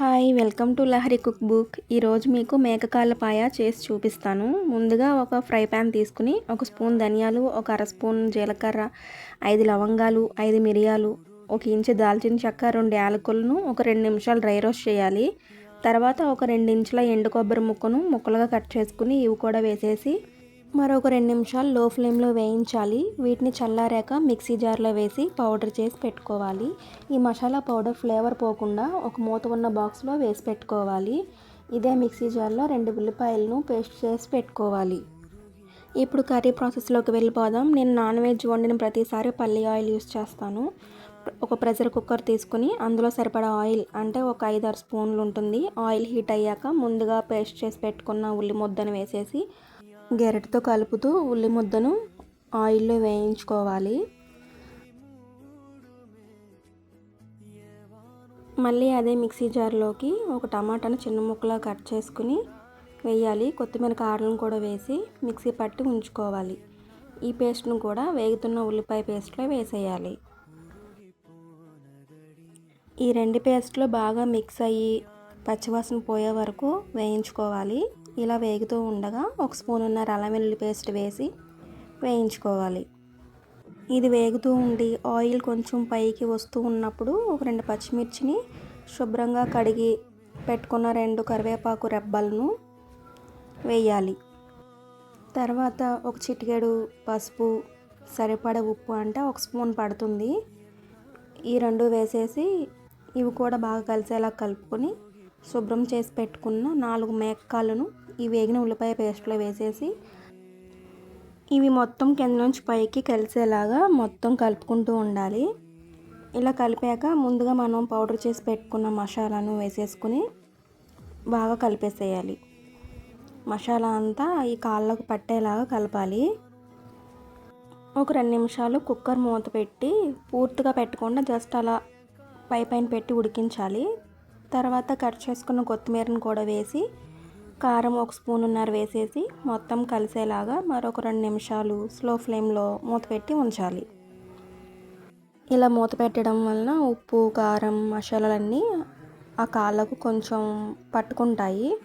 Hi welcome to Lahari cook book. ఈరోజు మీకు మేకకాల పాయ చేసి చూపిస్తాను. ముందుగా ఒక ఫ్రై ప్యాన్ తీసుకుని ఒక స్పూన్ ధనియాలు ఒక అర స్పూన్ జీలకర్ర ఐదు లవంగాలు ఐదు మిరియాలు ఒక ఇంచు దాల్చిన చెక్క రెండు యాలకులను ఒక రెండు నిమిషాలు డ్రై రోస్ట్ చేయాలి. తర్వాత ఒక రెండు ఇంచుల ఎండు కొబ్బరి ముక్కను ముక్కలుగా కట్ చేసుకుని ఇవి కూడా వేసేసి మరొక రెండు నిమిషాలు లో ఫ్లేమ్లో వేయించాలి. వీటిని చల్లారాక మిక్సీ జార్లో వేసి పౌడర్ చేసి పెట్టుకోవాలి. ఈ మసాలా పౌడర్ ఫ్లేవర్ పోకుండా ఒక మూత ఉన్న బాక్స్లో వేసి పెట్టుకోవాలి. ఇదే మిక్సీ జార్లో రెండు ఉల్లిపాయలను పేస్ట్ చేసి పెట్టుకోవాలి. ఇప్పుడు కర్రీ ప్రాసెస్లోకి వెళ్ళిపోదాం. నేను నాన్ వెజ్ వండిన ప్రతిసారి పల్లి ఆయిల్ యూస్ చేస్తాను. ఒక ప్రెషర్ కుక్కర్ తీసుకుని అందులో సరిపడా ఆయిల్ అంటే ఒక ఐదారు స్పూన్లు ఉంటుంది. ఆయిల్ హీట్ అయ్యాక ముందుగా పేస్ట్ చేసి పెట్టుకున్న ఉల్లి ముద్దను వేసేసి గెరటితో కలుపుతూ ఉల్లి ముద్దను ఆయిల్లో వేయించుకోవాలి. మళ్ళీ అదే మిక్సీ జార్లోకి ఒక టమాటాను చిన్న ముక్కలా కట్ చేసుకుని వేయాలి. కొత్తిమీర కారలను కూడా వేసి మిక్సీ పట్టి ఉంచుకోవాలి. ఈ పేస్ట్ను కూడా వేగుతున్న ఉల్లిపాయ పేస్ట్లో వేసేయాలి. ఈ రెండు పేస్ట్లు బాగా మిక్స్ అయ్యి పచ్చివాసన పోయే వరకు వేయించుకోవాలి. ఇలా వేగుతూ ఉండగా ఒక స్పూన్ ఉన్న అల్లం వెల్లుల్లి పేస్ట్ వేసి వేయించుకోవాలి. ఇది వేగుతూ ఉండి ఆయిల్ కొంచెం పైకి వస్తూ ఉన్నప్పుడు ఒక రెండు పచ్చిమిర్చిని శుభ్రంగా కడిగి పెట్టుకున్న రెండు కరివేపాకు రెబ్బలను వేయాలి. తర్వాత ఒక చిటికెడు పసుపు సరిపడ ఉప్పు అంటే ఒక స్పూన్ పడుతుంది. ఈ రెండు వేసేసి ఇవి కూడా బాగా కలిసేలా కలుపుకొని శుభ్రం చేసి పెట్టుకున్న నాలుగు మేకాలను ఈ వేగిన ఉల్లిపాయ పేస్ట్లో వేసేసి ఇవి మొత్తం కింద నుంచి పైకి కలిసేలాగా మొత్తం కలుపుకుంటూ ఉండాలి. ఇలా కలిపాక ముందుగా మనం పౌడర్ చేసి పెట్టుకున్న మసాలాను వేసేసుకుని బాగా కలిపేసేయాలి. మసాలా అంతా ఈ కాళ్ళకు పట్టేలాగా కలపాలి. ఒక రెండు నిమిషాలు కుక్కర్ మూత పెట్టి పూర్తిగా పెట్టకుండా జస్ట్ అలా పై పైన పెట్టి ఉడికించాలి. తర్వాత కట్ చేసుకున్న కొత్తిమీరను కూడా వేసి కారం ఒక స్పూన్ ఉన్నారు వేసేసి మొత్తం కలిసేలాగా మరొక రెండు నిమిషాలు స్లో ఫ్లేమ్లో మూత పెట్టి ఉంచాలి. ఇలా మూత పెట్టడం వలన ఉప్పు కారం మసాలాలన్నీ ఆ కాళ్ళకు కొంచెం పట్టుకుంటాయి.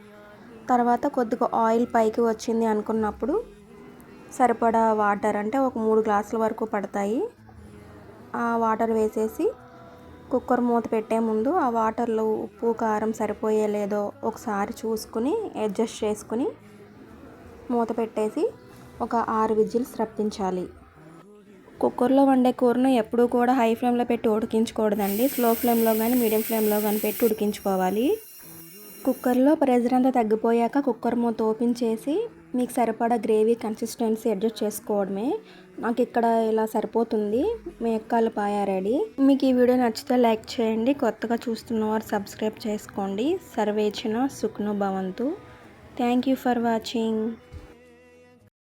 తర్వాత కొద్దిగా ఆయిల్ పైకి వచ్చింది అనుకున్నప్పుడు సరిపడా వాటర్ అంటే ఒక మూడు గ్లాసుల వరకు పడతాయి. ఆ వాటర్ వేసేసి కుక్కర్ మూత పెట్టే ముందు ఆ వాటర్లో ఉప్పు కారం సరిపోయే లేదో ఒకసారి చూసుకుని అడ్జస్ట్ చేసుకుని మూత పెట్టేసి ఒక ఆరు విజిల్స్ రప్పించాలి. కుక్కర్లో వండే కూరను ఎప్పుడూ కూడా హై ఫ్లేమ్లో పెట్టి ఉడికించకూడదండి. స్లో ఫ్లేమ్లో కానీ మీడియం ఫ్లేమ్లో కానీ పెట్టి ఉడికించుకోవాలి. కుక్కర్లో ప్రెజర్ అంతా తగ్గిపోయాక కుక్కర్ మూత ఓపెన్ చేసి మీకు సరిపడా గ్రేవీ కన్సిస్టెన్సీ అడ్జస్ట్ చేసుకోవడమే. నాకు ఇక్కడ ఇలా సరిపోతుంది. మేకాల పాయ రెడీ. మీకు ఈ వీడియో నచ్చితే లైక్ చేయండి. కొత్తగా చూస్తున్నవారు సబ్స్క్రైబ్ చేసుకోండి. సర్వేచిన సుఖ్ను భవంతు. Thank you for watching.